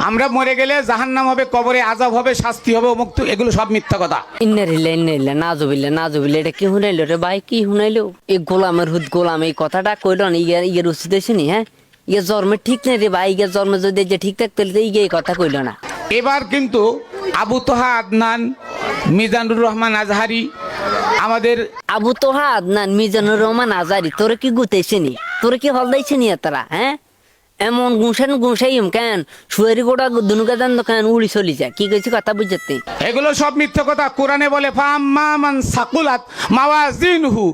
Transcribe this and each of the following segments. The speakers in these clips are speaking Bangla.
আমরা মরে গেলে জাহান্নাম হবে কবরে আজাব হবে শাস্তি হবে মুক্ত এগুলো সব মিথ্যা কথা। ইন্নারিল্লা ইন্নারিল্লা না জবিল্লা না জবিল্লা এটা কি শুনাইলো রে ভাই? কি শুনাইলো? এই গোলামের হুদ গোলাম এই কথাটা কইল না ইয়ে ইয়ের উচিত হয়েছে হ্যাঁ? ইয়ে জন্মে ঠিক নেই রে ভাই ইয়ে জন্মে যদি যে ঠিক থাকতে হলে ইয়ে এই কথা কইল না। এবার কিন্তু আবু তোহা আদনান মিজানুর রহমান আজহারি আমাদের আবু তোহা আদনান মিজানুর রহমান আজহারি তোরে কি গুতেছে নি? তোরে কি হলদাইছে নি তারা হ্যাঁ? এমন গুঁসান গুঁসাইম কেন? শুয়ারি গোটা দুনুকা দান কেন উড়ি চলি যায়? কি কইছি কথা বুঝতে? এগুলো সব মিথ্যা কথা। কোরআনে বলে ফাম্মা মান সাকুলাত মাওয়াজিনহু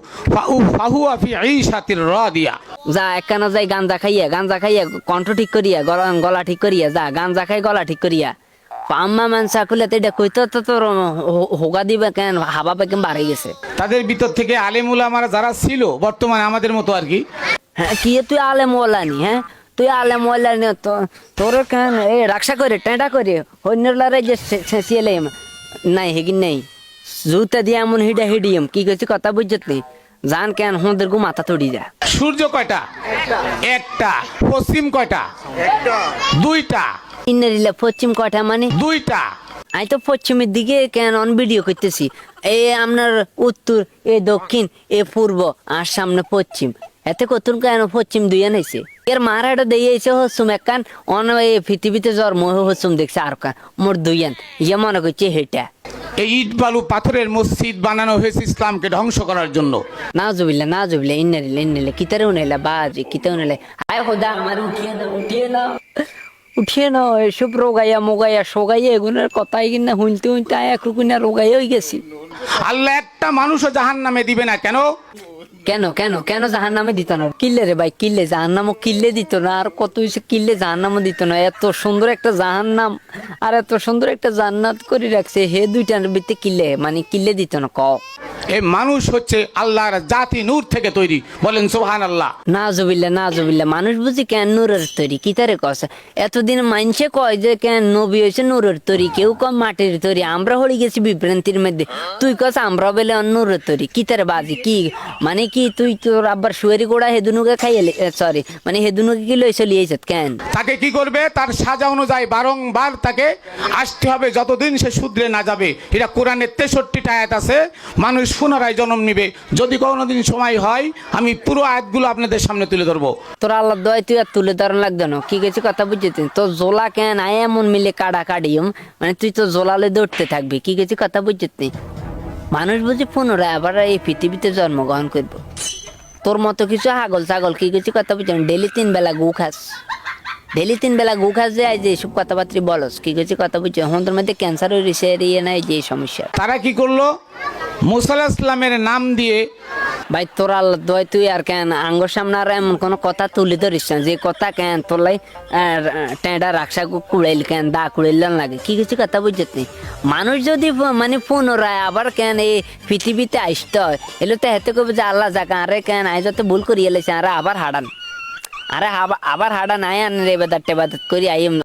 ফাহুয়া ফি ঈশাতির রাদিয়া। যা একখানা যাই গাঞ্জা খাইয়া গাঞ্জা খাইয়া কণ্ঠ ঠিক করিয়া গলা গলা ঠিক করিয়া যা গাঞ্জা খাই গলা ঠিক করিয়া। পাম্মা মানসা খুলে তো এটা কইতো তো তোর হোগা দিবে কেন? হাবা পেকেম বাড়ে গেছে। তাদের ভিতর থেকে আলেমুল আমারা যারা ছিল বর্তমানে আমাদের মতো আর কি। হ্যাঁ কি তুই আলে মোলানি হ্যাঁ? তুই আলে মোলানি তো। তোর কেন? এ রাক্ষা করে টেঁটা করে হন্যলারে যে ছেঁচিয়ে নাই হেগিন নাই। জুতা দিয়ে এমন হিডা হিডিয়ম কি কইছি কথা বুঝত নেই জান কেন হোঁদের গু মাথা তড়ি যা সূর্য কয়টা? একটা। পশ্চিম কয়টা? দুইটা। ইন্নারিলা পশ্চিম কটা মানে? দুইটা। আমি তো পশ্চিমের দিকে কেন অন ভিডিও করতেছি। এ আপনার উত্তর এ দক্ষিণ এ পূর্ব আর সামনে পশ্চিম। এতে কতুন কেন পশ্চিম দুইয়া নাইছে? এর মারাটা দিয়েছে হসুম একখান অন এই পৃথিবীতে জন্ম হয়ে হসুম দেখছে আর কান মোর দুইয়ান ইয়ে মনে করছে হেটা এই ইট বালু পাথরের মসজিদ বানানো হয়েছে ইসলামকে ধ্বংস করার জন্য। না জুবিল্লা না জুবিল্লা ইন্নারিল্লা ইন্নারিল্লা কিতারে উনাইলা বাজি কিতা উনাইলা আয় খোদা আমার উঠিয়ে দাও উঠিয়ে নাও উঠিয়ে নাও এসব রোগাইয়া মোগাইয়া সোগাইয়া এগুলোর কথাই কিনা শুনতে শুনতে আয় এক রুকুনা রোগাইয়া হয়ে গেছি। আল্লাহ একটা মানুষও জাহান নামে দিবে না কেন? কেন কেন কেন জাহার নামে দিত না? কিল্লে রে ভাই, কিল্লে জাহার নামও কিল্লে দিত না। আর কত হয়েছে কিল্লে জাহার নামও দিত না। এত সুন্দর একটা জাহার নাম আর এত সুন্দর একটা জান্নাত করে রাখছে। হে দুইটার বিত্তে কিল্লে মানে কিল্লে দিত না, ক? এই মানুষ হচ্ছে আল্লাহর জাতি নূর থেকে তৈরি। বলেন সোহান আল্লাহ না জবিল্লা না জবিল্লা মানুষ বুঝি কেন নূরের তৈরি? কি তারে কস? এতদিন মানছে কয় যে কেন নবী হয়েছে নূরের তৈরি? কেউ কম মাটির তৈরি? আমরা হয়ে গেছি বিভ্রান্তির মধ্যে। তুই কস আমরা বেলে নূরের তৈরি? কি তারে বাজি? কি? মানে কি তুই তোর আব্বার শুয়ারি গোড়া হেদুনুকে খাইয়ে সরি মানে হেদুনুকে কি লই চলিয়েছ কেন? তাকে কি করবে? তার সাজা অনুযায়ী বারংবার তাকে আসতে হবে। যতদিন সে শুধরে না যাবে। এটা কোরআনের তেষট্টিটা আয়াত আছে। মানুষ পুনরায় জন্ম নিবে। যদি কোনোদিন সময় হয় আমি পুরো আয়াতগুলো আপনাদের সামনে তুলে ধরবো। তোর আল্লাহ দয় তুই আর তুলে ধরন লাগতো না। কি গেছি কথা বুঝতে তোর জোলা কেন আয় এমন মিলে কাড়া কাড়িম মানে তুই তো জোলালে দৌড়তে থাকবি। কি গেছি কথা বুঝতে মানুষ বুঝি পুনরায় আবার এই পৃথিবীতে জন্মগ্রহণ করব। তোর মতো কিছু হাগল ছাগল কি গেছি কথা বুঝছি ডেলি তিন বেলা গু খাস। ডেলি তিন বেলা গু খাস যে আজ এইসব কথাবার্তা বলস। কি গেছি কথা বুঝছি হন্দের মধ্যে ক্যান্সার হয়েছে ইয়ে নাই যে এই সমস্যা। তারা কি করল? মুসাল্লাহ ইসলামের নাম দিয়ে ভাই, তোর দয় তুই আর কেন? আঙ্গর সামনে আর এমন কোনো কথা তুলে ধরিস না। যে কথা কেন, তোর লাই টেঁডা রাখসা কুড়াইল কেন, দা কুড়াইল লাগে। কি কিছু কথা বুঝতে মানুষ যদি মানে পুনরায় আবার কেন এই পৃথিবীতে আসতে এলো তো হেতে কবে যে আল্লাহ জাগা আরে কেন আই যত ভুল করিয়ে এলেছে, আরে আবার হাডান। আরে আবার- হাডান, আয় আন রে বেদার টেবাদাত করি, আইম